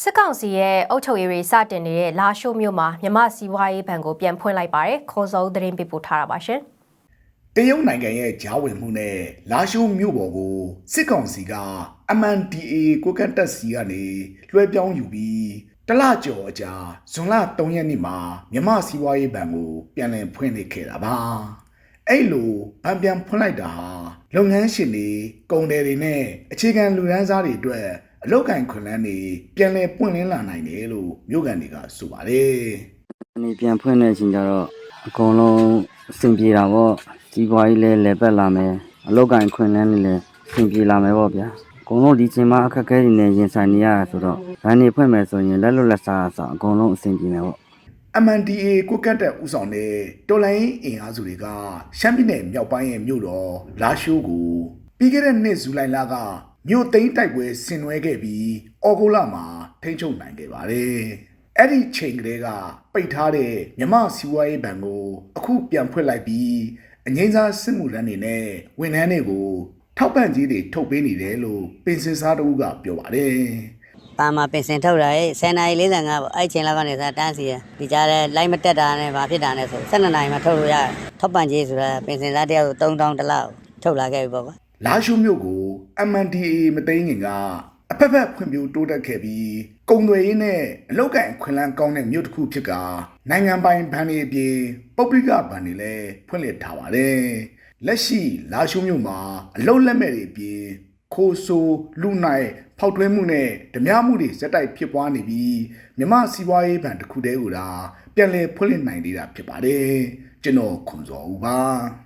စစ်ကောင်စီရဲ့အုပ်ချုပ်ရေးတွေစတင်နေတဲ့လာရှိုးမြို့မှာမြမစီးပွားရေးဘဏ်ကိုပြန်ဖွင့်လိုက်ပါတယ်ခေါ်စောသတင်းပေးပို့ထားတာပါရှင်တရုတ်နိုင်ငံရဲ့ဂျားဝင်မှုနဲ့လာရှိုးမြို့ပေါ်ကိုစစ်ကောင်စီက MNDAA ကိုကန့်တက်စီကနေလွှဲပြောင်းယူပြီးတလကျော်အကြာဇွန်လ3ရက်နေ့မှာမြမစီးပွားရေးဘဏ်ကိုပြန်လည်ဖွင့်လှစ်ခဲ့တာပါအဲ့လိုဗန်ပြန်ဖွင့်လိုက်တာဟာလုပ်ငန်းရှင်တွေကုန်တယ်တွေနဲ့အခြေခံလူရန်စားတွေအတွက် အလောက်ကန်ခွန်လန်းတွေပြန်လည်ပွင့်လင်းလာနိုင်တယ်လို့မြို့ကန်တွေကဆိုပါတယ်အနေပြန်ဖွင့်တဲ့အချိန်ကျတော့အကုန်လုံးအဆင်ပြေတာပေါ့ကြီးပွားကြီးလည်းလဲပတ်လာမယ်အလောက်ကင်ခွင့်လန်းလေးလည်းအဆင်ပြေလာမယ်ပေါ့ဗျာအကုန်လုံးဒီချိန်မှာအခက်အခဲတွေနဲ့ရင်ဆိုင်နေရတာဆိုတော့ဘန်းနေဖွင့်မယ်ဆိုရင်လက်လွတ်လက်စားအစားအကုန်လုံးအဆင်ပြေမယ်ပေါ့ MNDA ကိုကတ်တဲ့ဥဆောင်တဲ့တော်လိုင်းအင်အားစုတွေကရှမ်းပြည်နယ်မြောက်ပိုင်းရဲ့မြို့တော်လာရှိုးကိုပြီးခဲ့တဲ့နှစ်ဇူလိုင်လက မြို့သိမ်းတိုက်ပွဲဆင်နွှဲခဲ့ပြီးအော်ဂိုလာမှာထိန်းချုပ်နိုင်ခဲ့ပါတယ်။အဲ့ဒီချိန်ကလေးကပိတ်ထားတဲ့မြမစီဝါရေးဘဏ်ကို အခုပြန်ဖွင့်လိုက်ပြီးအငိမ့်စားစစ်မှုလန်းတွေနဲ့ဝန်ထမ်းတွေကိုထောက်ပံ့ကြီးတွေထုတ်ပေးနေတယ်လို့ပင်စင်စားတဦးကပြောပါတယ်။ပါမှာပင်စင်ထုတ်တာရဲ့10နာရီ45ပေါ့အဲ့ချိန်လောက်ကနေစတန်းစီရဒီကြားထဲလိုက်မတက်တာနဲ့ဘာဖြစ်တာနဲ့ဆို12နာရီမှထုတ်လို့ရတယ်ထောက်ပံ့ကြီးဆိုတာပင်စင်သားတယောက်ကို3000တလောက်ထုတ်လာခဲ့ပြီပေါ့ကွာ လာရှုမြို့ကို MNDAA မသိမ်းခင်ကအဖက်ဖက်ဖွံ့ဖြိုးတိုးတက်ခဲ့ပြီးကုံတွေရင်းနဲ့အလောက်ကန်ခွင်လန်းကောင်းတဲ့မြို့တစ်ခုဖြစ်ကနိုင်ငံပိုင်ဘဏ်တွေအပြင်ပုဂ္ဂလိကဘဏ်တွေလည်းဖွင့်လှစ်ထားပါတယ်။လက်ရှိလာရှုမြို့မှာအလောက်လက်မဲ့တွေအပြင်ခိုးဆိုးလူနိုင်ဖောက်ထွင်းမှုနဲ့ဓမြမှုတွေစက်တိုက်ဖြစ်ပွားနေပြီးမြမစီးပွားရေးဘဏ်တစ်ခုတည်းကိုသာပြန်လည်ဖွင့်လှစ်နိုင်သေးတာဖြစ်ပါတယ်။ကျွန်တော်ခွန်စော်ဦးပါ။